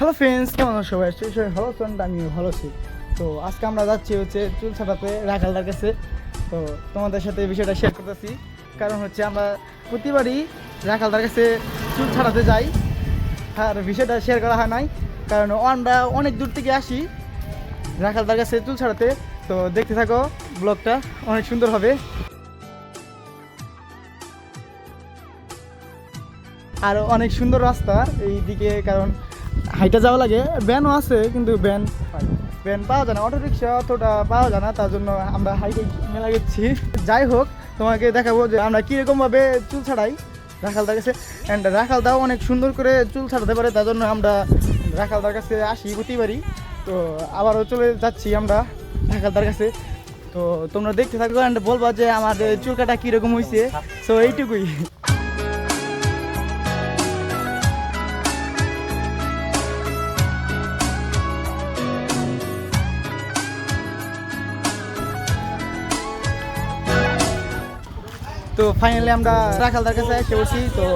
Hello friends কেমন আছো সবাই? সেই সবাই ভালো আছেন, আমিও ভালো আছি। তো আজকে আমরা যাচ্ছি হচ্ছে চুল ছাটাতে রাখালদার কাছে। তো তোমাদের সাথে এই বিষয়টা শেয়ার করতেছি। কারণ হচ্ছে আমরা প্রতিবারই রাখালদার কাছে চুল ছাড়াতে যাই। আর বিষয়টা শেয়ার করা হয় নাই। কারণ আমরা অনেক দূর থেকে আসি রাখালদার কাছে চুল ছাড়াতে তো দেখতে থাকো ব্লগটা, অনেক সুন্দর হবে। আর অনেক সুন্দর রাস্তা এই দিকে কারণ হাইটা যাওয়া লাগে। ভ্যানও আছে, কিন্তু ভ্যান ভ্যান পাওয়া যায় না। অটো রিক্সা অতটা পাওয়া যায় না, তার জন্য আমরা হাইটে মেলা গেছি। যাই হোক, তোমাকে দেখাবো যে আমরা কীরকমভাবে চুল ছাড়াই। রাখালদার কাছে। অ্যান্ড রাখালদাও অনেক সুন্দর করে চুল ছাড়াতে পারে, তার জন্য আমরা রাখালদার কাছে আসি প্রতিবারই। তো আবারও চলে যাচ্ছি আমরা রাখালদার কাছে। তো তোমরা দেখতে থাকো অ্যান্ড বলবা যে আমাদের চুল কাটা কীরকম হয়েছে তো এইটুকুই। তো ফাইনালি আমরা রাখালদার কাছে এসে বসি তো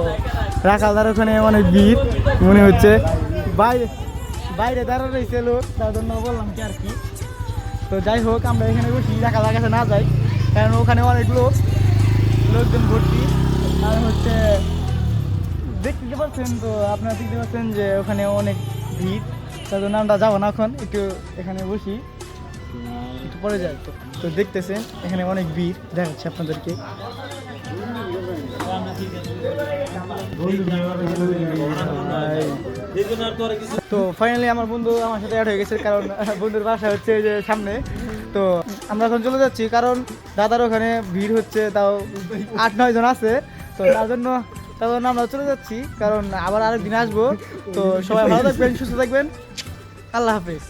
রাখালদার ওখানে অনেক ভিড়, মনে হচ্ছে। বাইরে বাইরে দাঁড়া রয়েছে লোক, তার জন্য বললাম কি আর কি। তো যাই হোক, আমরা এখানে বসি, রাখালদার কাছে না যাই, কারণ ওখানে অনেক লোক, লোকজন ভর্তি। আর হচ্ছে, দেখতে পাচ্ছেন তো, আপনারা দেখতে পাচ্ছেন যে ওখানে অনেক ভিড়। তার জন্য আমরা যাব না এখন, একটু এখানে বসি। একটু পরে যাই। তো তো দেখতেছেন, এখানে অনেক ভিড়, দেখাচ্ছে আপনাদেরকে। তো ফাইনালি আমার বন্ধু আমার সাথে অ্যাড হয়ে গেছে, কারণ বন্ধুর বাসা হচ্ছে যে সামনে। তো আমরা এখন চলে যাচ্ছি, কারণ দাদার ওখানে ভিড় হচ্ছে, তাও আট নয় জন আছে। তো তার জন্য তার জন্য আমরা চলে যাচ্ছি, কারণ আবার আরেকদিন আসব। তো সবাই ভালো থাকবেন, সুস্থ থাকবেন। আল্লাহ হাফেজ।